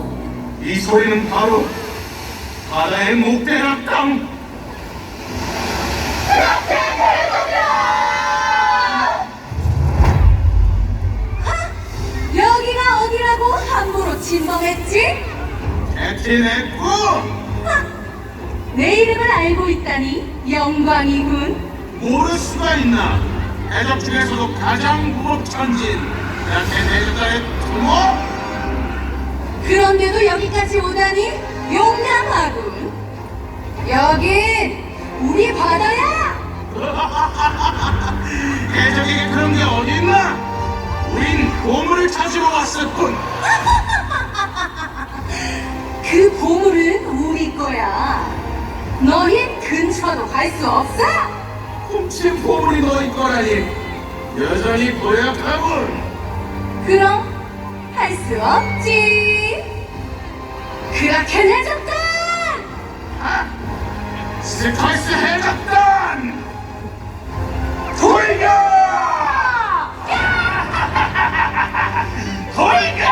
있어 이 소리는 바로 바다의 목대락당 여기가 어디라고 함부로 진범했지? 에티네꾸 내 이름을 알고 있다니 영광이군. 모를 수가 있나? 해적 중에서도 가장 무법천진 에티네 해적단의 두모 그런데도 여기까지 오다니 용감하군. 여긴 우리 바다야! 해적에게 그런 게 어딨나? 우린 보물을 찾으러 왔을 뿐 그 보물은 우리 거야. 너흰 근처도 갈 수 없어! 훔친 보물이 너희 거라니? 여전히 고약하군. 그럼 할 수 없지 그렇게 내줬다 아, 스카이스 해적단 돌격! 돌격!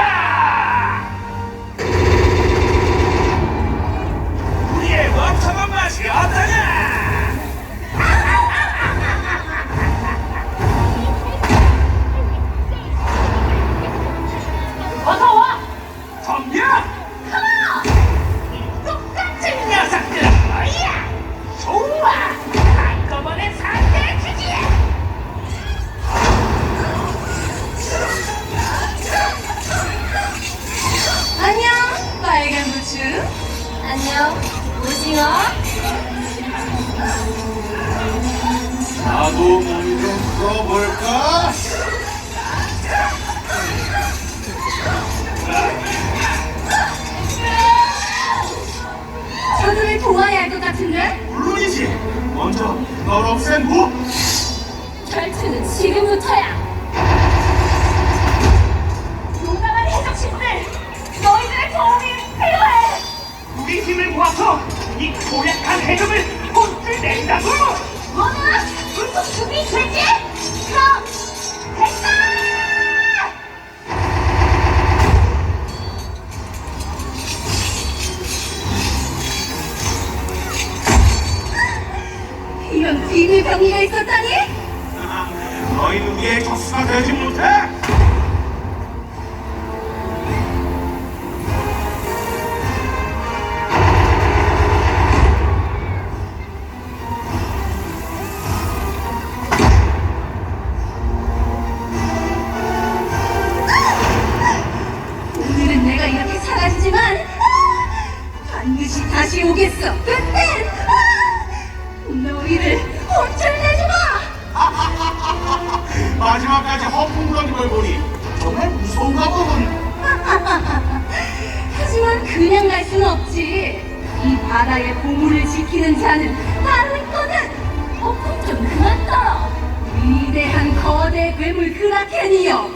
우리의 워터만 맛이 어떠냐? 안녕. 오징어. 나도 몸좀 풀어볼까? 저들을 도와야 할 것 같은데? 물론이지. 먼저 널 없앤 후. 결투는 지금부터야 허풍부던 걸 보니 정말 무서운가 보군. 하지만 그냥 갈순 없지. 이 바다의 보물을 지키는 자는 따로 있거든. 허풍 좀 그만 떨어. 위대한 거대 괴물 그라켄이여.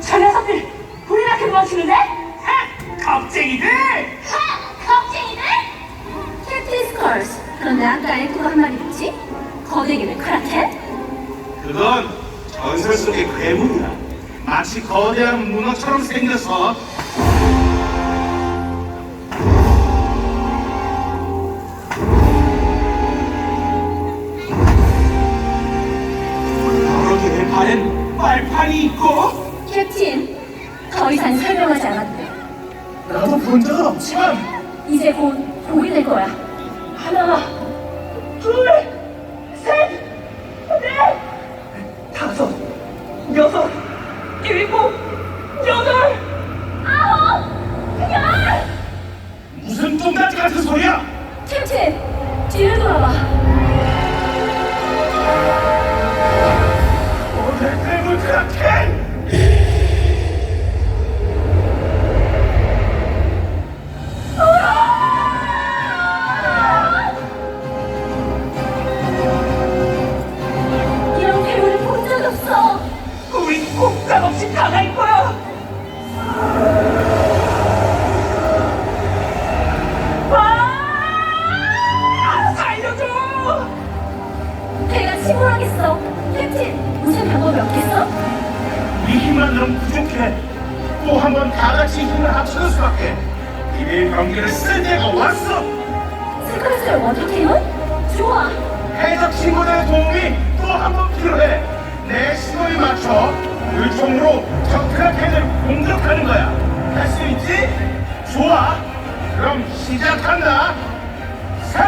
저 녀석들 우리나게 도망치는데? 겁쟁이들! 스컬스, 그런데 아까 에코가 한 말이 뭐지? 거대 괴물 크라켄? 그건 전설 속의 괴물이야. 마치 거대한 문어처럼 생겨서 떨어지는 발엔 빨판이 있고 캡틴, 더 이상 설명하지 돼. 나도 본 적은 없지만 이제 곧 보게 될 거야. 하나, 둘, 셋, 넷, 다섯, 여섯, 일곱, 여덟 아홉, 열! 무슨 똥같이 같은 소리야? 캡틴, 뒤를 돌아봐. 이 힘만으로는 부족해. 또 한 번 다 같이 힘을 합치는 수밖에. 비밀 경기를 쓸 때가 왔어. 스컬스의 워터케이먼? 좋아. 해적 친구들의 도움이 또 한 번 필요해. 내 신호에 맞춰 물총으로 적 크라켄을 공격하는 거야. 할 수 있지? 좋아. 그럼 시작한다. 셋,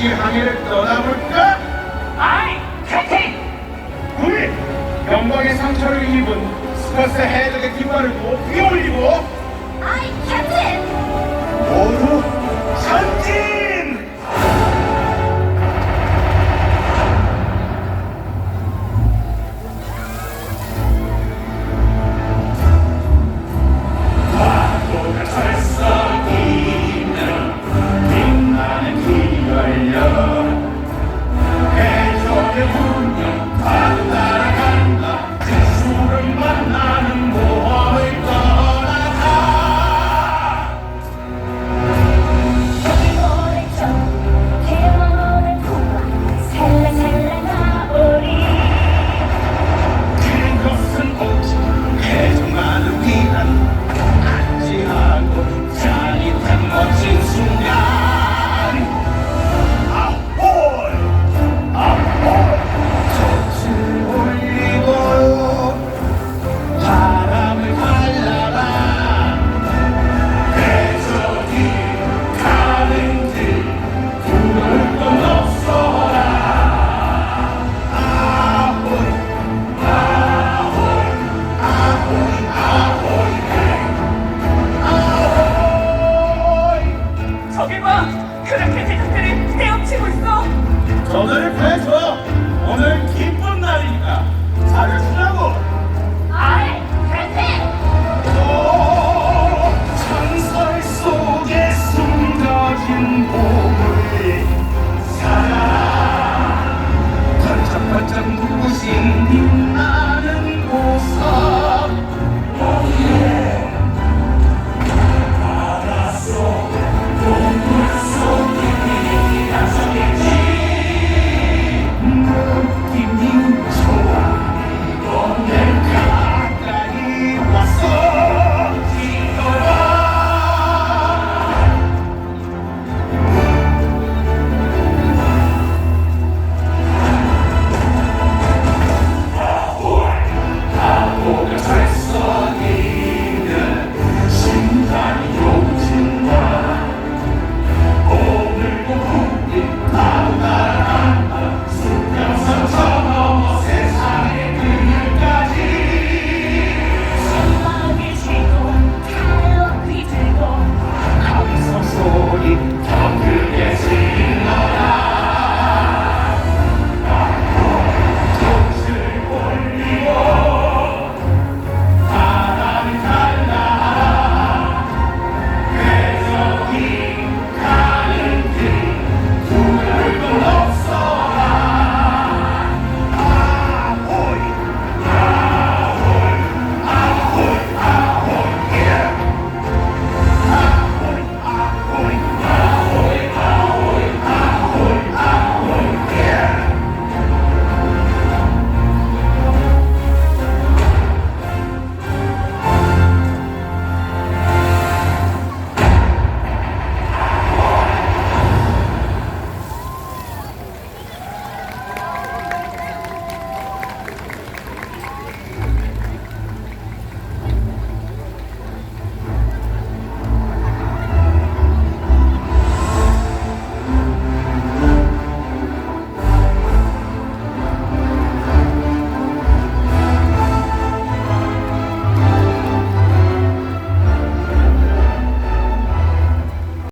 다시